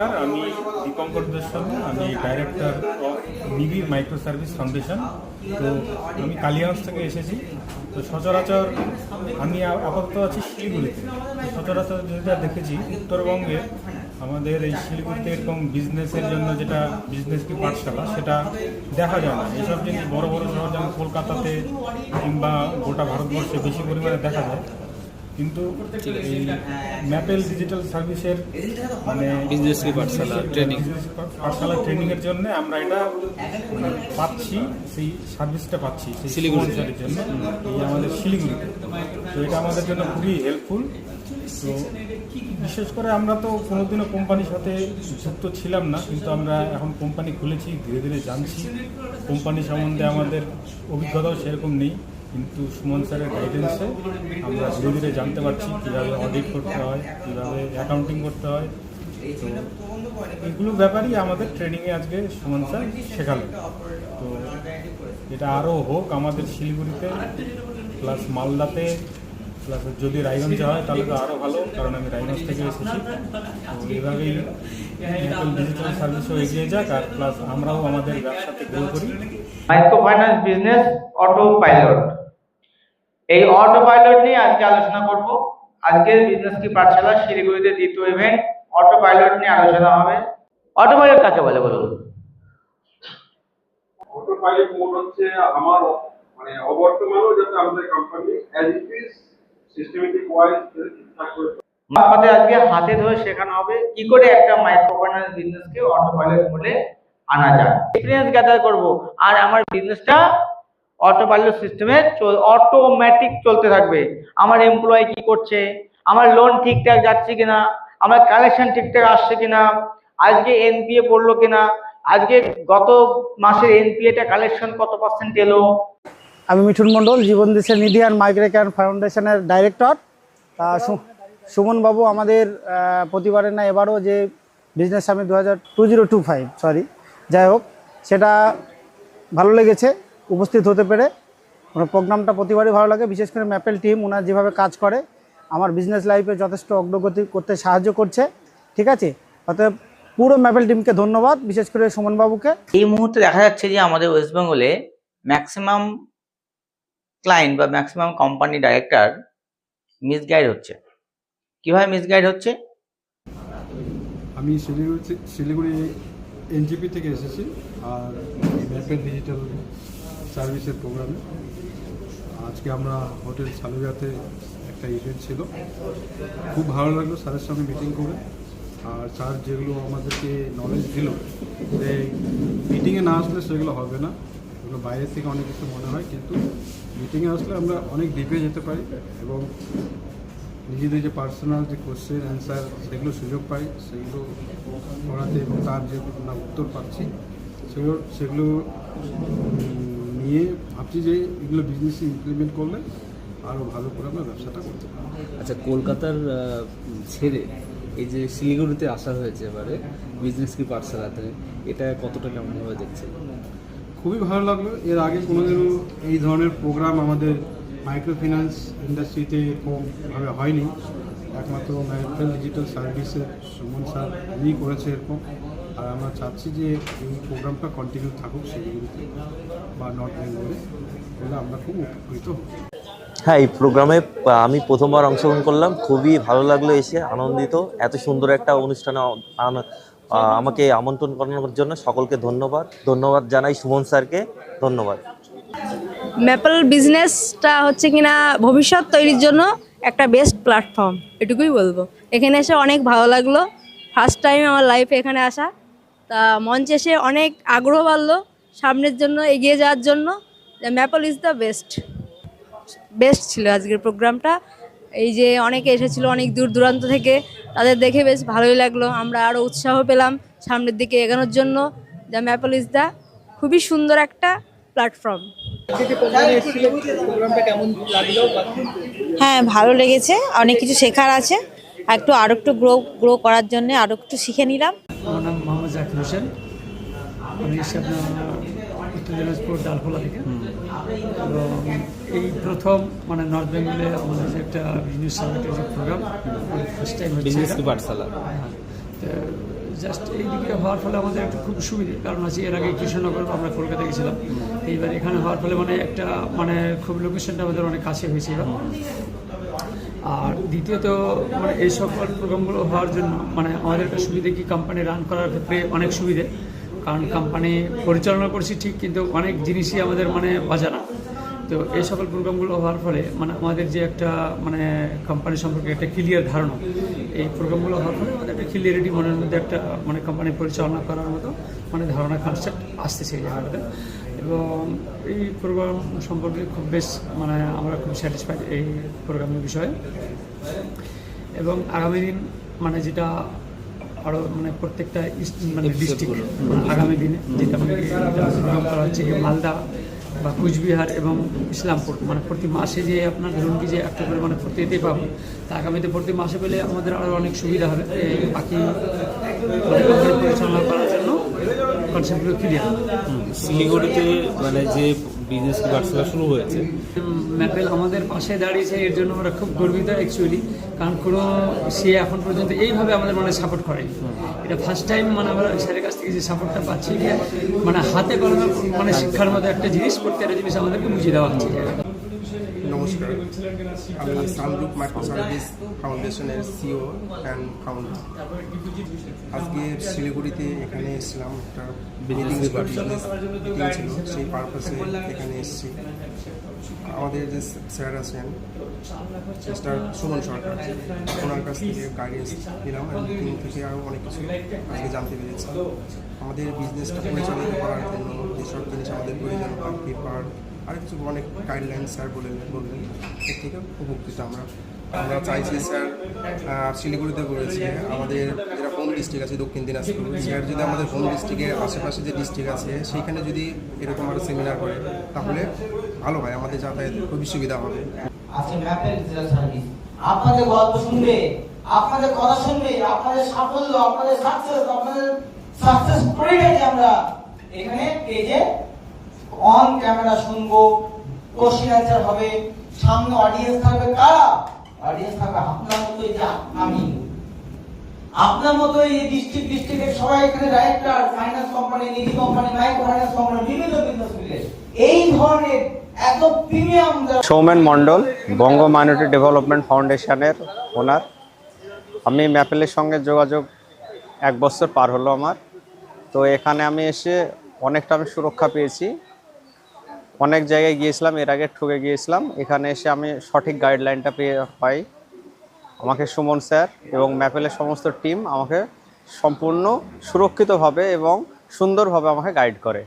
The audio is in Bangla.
আমি দীপঙ্কর গোস্বামী আমি director of micro service foundation তো আমি কালিয়াগঞ্জ থেকে এসেছি। তো সচরাচর আমি আ- আপাতত আছি শিলিগুড়িতে। তো সচরাচর যেটা দেখেছি, উত্তরবঙ্গে আমাদের এই শিলিগুড়িতে এরকম বিজনেসের জন্য যেটা বিজনেস কি পাঠশালা, সেটা দেখা যায় না। এইসব জিনিস বড় বড় শহর যেমন কলকাতাতে কিংবা গোটা ভারতবর্ষে বেশি পরিমাণে দেখা যায়। কিন্তু এই ম্যাপেল ডিজিটাল সার্ভিসের মানে বিজনেস পাঠশালা ট্রেনিং পাঠশালা ট্রেনিং এর জন্য আমরা এটা মানে পাচ্ছি সেই সার্ভিসটা পাচ্ছি সেই। স্পন্সরের জন্য। এই আমাদের শিলিগুড়িতে তো এটা আমাদের জন্য খুবই হেল্পফুল তো বিশেষ করে আমরা তো কোনোদিনও কোম্পানির সাথে যুক্ত ছিলাম না কিন্তু আমরা এখন কোম্পানি খুলেছি ধীরে ধীরে জানছি। কোম্পানি সম্বন্ধে আমাদের অভিজ্ঞতাও সেরকম নেই। কিন্তু সুমন স্যারের গাইডেন্সে আমরা ধীরে ধীরে জানতে পারছি কীভাবে অডিট করতে হয়, কীভাবে অ্যাকাউন্টিং করতে হয়। তো এগুলো ব্যাপারই আমাদের ট্রেনিংয়ে আজকে সুমন স্যার শেখালেন তো এটা আরও হোক আমাদের শিলিগুড়িতে প্লাস মালদাতে প্লাস যদি রায়গঞ্জে হয় তাহলে তো আরও ভালো, কারণ আমি রায়গঞ্জ থেকে এসেছি। তো এইভাবেই ডিজিটাল সার্ভিসও এগিয়ে যাক আর প্লাস আমরাও আমাদের ব্যবসাতে গ্রো করি। Micro finance business auto pilot এই অটো পাইলট নিয়ে আজকে আলোচনা করব। আজকের বিজনেস কি পাঠশালা শিলিগুড়িতে দ্বিতীয় ইভেন্ট অটো পাইলট নিয়ে আলোচনা হবে। অটো পাইলট কাকে বলে বলুন? অটো পাইলট মোড হচ্ছে আমার মানে অবর্তমানেও যাতে আমাদের company as it is systematic wise ঠিকঠাক করে আমাদের আজকে হাতে ধরে শেখানো হবে কি করে একটা মাইক্রো ফাইন্যান্স বিজনেসকে অটো পাইলট মোডে আনা যায়। এক্সপিরিয়েন্স গ্যাদার করব। আর আমার বিজনেসটা অটো পাইলট সিস্টেমে অটোমেটিক চলতে থাকবে। আমার এমপ্লয়ি কি করছে? আমার লোন ঠিকঠাক যাচ্ছে কিনা? আমার কালেকশন ঠিকঠাক আসছে কিনা? আজকে এনপিএ পড়ল কিনা? আজকে গত মাসের এনপিএটা কালেকশন কত পার্সেন্ট এলো? আমি মিঠুন মণ্ডল, জীবন দেশের নিধি অ্যান্ড মাইগ্রেশন ফাউন্ডেশনের ডাইরেক্টর সুমন বাবু, আমাদের প্রতিবারের না এবারও যে বিজনেস আমি দু হাজার two zero two five sorry যাই হোক, সেটা ভালো লেগেছে। উপস্থিত হতে পেরে ওনার প্রোগ্রামটা প্রতিবারই ভালো লাগে। বিশেষ করে ম্যাপেল টিম ওনার যেভাবে কাজ করে আমার বিজনেস লাইফে যথেষ্ট অগ্রগতি করতে সাহায্য করছে ঠিক আছে? অতএব পুরো ম্যাপেল টিমকে ধন্যবাদ বিশেষ করে সুমনবাবুকে। এই মুহূর্তে দেখা যাচ্ছে যে আমাদের ওয়েস্ট বেঙ্গলে ম্যাক্সিমাম ক্লায়েন্ট বা ম্যাক্সিমাম কোম্পানি ডাইরেক্টর মিসগাইড হচ্ছে। কীভাবে মিসগাইড হচ্ছে? আমি শিলিগুড়ি শিলিগুড়ি এনজিপি থেকে এসেছি আর ম্যাপের ডিজিটাল সার্ভিসের প্রোগ্রামে। আজকে আমরা হোটেল সালুগাতে একটা ইভেন্ট ছিল। খুব ভালো লাগল স্যারের সঙ্গে মিটিং করে। আর স্যার যেগুলো আমাদেরকে নলেজ দিল, যে মিটিংয়ে না আসলে সেগুলো হবে না। এগুলো বাইরে থেকে অনেক কিছু মনে হয়, কিন্তু মিটিংয়ে আসলে আমরা অনেক ডিপে যেতে পারি এবং নিজেদের যে পার্সোনাল যে কোশ্চেন অ্যান্সার সেগুলো সুযোগ পাই, সেগুলো করাতে এবং তার যে উত্তর পাচ্ছি, সেগুলো সেগুলো নিয়ে ভাবছি যে এগুলো বিজনেসে ইমপ্লিমেন্ট করলে আরও ভালো করে আমরা ব্যবসাটা করতে পারব। আচ্ছা কলকাতার ছেড়ে এই যে শিলিগুড়িতে আসা হয়েছে এবারে বিজনেস কি পাঠশালাতে এটা কতটা কেমনভাবে দেখছেন? খুবই ভালো লাগল। এর আগে কোনোদিনও এই ধরনের প্রোগ্রাম আমাদের মাইক্রো ফিন্যান্স ইন্ডাস্ট্রিতে এরকমভাবে হয়নি। একমাত্র ম্যারিটাল ডিজিটাল সার্ভিসের সুমন স্যার উনি করেছে এরকম। আর আমরা চাচ্ছি যে এই প্রোগ্রামটা কন্টিনিউ থাকুক সেগুলিতে বা নর্থ বেঙ্গলে বলে আমরা খুব উপকৃত হব। হ্যাঁ এই প্রোগ্রামে আমি প্রথমবার অংশগ্রহণ করলাম। খুবই ভালো লাগল এসে আনন্দিত। এত সুন্দর একটা অনুষ্ঠানে আমাকে আমন্ত্রণ করানোর জন্য সকলকে ধন্যবাদ। ধন্যবাদ জানাই সুমন স্যারকে। ধন্যবাদ। ম্যাপল বিজনেসটা হচ্ছে কিনা ভবিষ্যৎ তৈরির জন্য একটা বেস্ট প্ল্যাটফর্ম এটুকুই বলব। এখানে এসে অনেক ভালো লাগল। ফার্স্ট টাইম আমার লাইফে এখানে আসা। তা মঞ্চে এসে অনেক আগ্রহ বাড়লো সামনের জন্য, এগিয়ে যাওয়ার জন্য। Maple is the best best ছিল আজকের প্রোগ্রামটা। এই যে অনেকে এসেছিল অনেক দূর দূরান্ত থেকে, তাদের দেখে বেশ ভালোই লাগল। আমরা আরও উৎসাহ পেলাম সামনের দিকে এগোনোর জন্য। দ্য ম্যাপল ইজ দ্য খুবই সুন্দর একটা প্ল্যাটফর্ম হ্যাঁ ভালো লেগেছে। অনেক কিছু শেখার আছে। একটু আরও একটু গ্রো গ্রো করার জন্য আরও একটু শিখে নিলাম। আমার নাম মোহাম্মদ জাকির হোসেন। আমি এসেছি আপনার উত্তর দিনাজপুর ডালখোলা থেকে। এবং এই প্রথম মানে নর্থ বেঙ্গলে আমাদের যে একটা বিজনেস সামিটের যে প্রোগ্রাম ফার্স্ট টাইম বিজনেস। পাঠশালা জাস্ট এইদিকে হওয়ার ফলে আমাদের একটা খুব সুবিধে কারণ আছে এর আগে কৃষ্ণনগর আমরা কলকাতা গেছিলাম। এইবার এখানে হওয়ার ফলে মানে একটা মানে খুব লোকেশনটা আমাদের অনেক কাছে হয়েছে এবার। আর দ্বিতীয়ত মানে এই সকল প্রোগ্রামগুলো হওয়ার জন্য মানে আমাদের একটা সুবিধে কি কোম্পানি রান করার ক্ষেত্রে অনেক সুবিধে। কারণ কোম্পানি পরিচালনা করছি ঠিক, কিন্তু অনেক জিনিসই আমাদের মানে অজানা। তো এই সকল প্রোগ্রামগুলো হওয়ার ফলে মানে আমাদের যে একটা মানে কোম্পানি সম্পর্কে একটা ক্লিয়ার ধারণা, এই প্রোগ্রামগুলো হওয়ার ফলে আমাদের একটা ক্লিয়ারিটি মনের মধ্যে একটা মানে কোম্পানি পরিচালনা করার মতো মানে ধারণা কনসেপ্ট আসতেছে এই জায়গাটাতে। এবং এই প্রোগ্রাম সম্পর্কে খুব বেশ মানে আমরা খুব স্যাটিসফাইড এই প্রোগ্রামের বিষয়ে। এবং আগামী দিন মানে যেটা আরও মানে প্রত্যেকটা মানে ডিস্ট্রিক্ট আগামী দিনে যেটা মানে প্রোগ্রাম করা হচ্ছে মালদা বা কুচবিহার এবং ইসলামপুর। মানে প্রতি মাসে যে আপনার ধরুন কি যে একটা করে মানে প্রতিতেই পাবো তা আগামীতে প্রতি মাসে পেলে আমাদের আরও অনেক সুবিধা হবে। এই বাকি মানে পরিচালনা জন্য কনসেপ্টগুলো ক্লিয়ার শিলিগুড়িতে মানে যে বিজনেস কি শুরু হয়েছে। ম্যাপেল আমাদের পাশে দাঁড়িয়েছে এর জন্য আমরা খুব গর্বিত অ্যাকচুয়ালি কারণ কোনো সে এখন পর্যন্ত এইভাবে আমাদের মানে সাপোর্ট করেনি। এটা ফার্স্ট টাইম মানে আমরা স্যারের কাছ থেকে যে সাপোর্টটা পাচ্ছি মানে হাতে কলমে মানে শিক্ষার মতো একটা জিনিস করতে একটা জিনিস আমাদেরকে বুঝিয়ে দেওয়া হচ্ছে। নমস্কার। আমি সানরূপ মাইক্রো সার্ভিস ফাউন্ডেশনের সিও অ্যান্ড ফাউন্ডার আজকে শিলিগুড়িতে এখানে এসেছিলাম একটা বিজনেস মিটিং ছিল সেই পারপাসে এখানে এসেছি। আমাদের যে স্যার আছেন মিস্টার সুমন সরকার ওনার কাছ থেকে গাইডেন্স নিলাম এবং মিটিং থেকে আরও অনেক কিছু আজকে জানতে পেরেছি। আমাদের বিজনেসটা পরিচালিত করার জন্য যেসব জিনিস আমাদের প্রয়োজন হয় পেপার আর কিছু অনেক গাইডলাইন স্যার বললেন বললেন। এর থেকে উপকৃত আমরা। আমরা চাইছি স্যার শিলিগুড়িতে করেছি। আমাদের যেটা হোম ডিস্ট্রিক্ট আছে, দক্ষিণ দিনাজপুর। স্যার যদি আমাদের হোম ডিস্ট্রিক্টের আশেপাশে যে ডিস্ট্রিক্ট আছে সেইখানে যদি এরকম আরও সেমিনার করে, তাহলে ভালো হয়। আমাদের যাতায়াত খুবই সুবিধা হবে। আপনাদের গল্প শুনবে, আপনাদের কথা শুনবে, আপনাদের সাফল্য, আপনাদের সাকসেস আপনাদের সাকসেস যে আমরা এখানে পেজে অন ক্যামেরা শুনব কোশ্চেন অ্যান্সার হবে, সামনে অডিয়েন্স থাকবে কারা? অডিয়েন্স থাকবে আপনার মতো এই যে আমি। আপনার মতো এই ডিস্ট্রিক্ট ডিস্ট্রিক্টের সবাই এখানে director finance company Nidhi company micro finance company বিভিন্ন বিজনেস মিলে। এই ধরনের এত premium Soumen Mondal Banga minority development ফাউন্ডেশনের ওনার আমি ম্যাপেলের সঙ্গে যোগাযোগ এক বছর পার হলো আমার। তো এখানে আমি এসে অনেকটা আমি সুরক্ষা পেয়েছি। অনেক জায়গায় গিয়েছিলাম, এর আগে ঠুকে গিয়েছিলাম। এখানে এসে আমি সঠিক গাইডলাইনটা পেয়ে পাই। আমাকে সুমন স্যার এবং ম্যাপেলের সমস্ত টিম আমাকে সম্পূর্ণ সুরক্ষিতভাবে এবং সুন্দরভাবে আমাকে গাইড করে।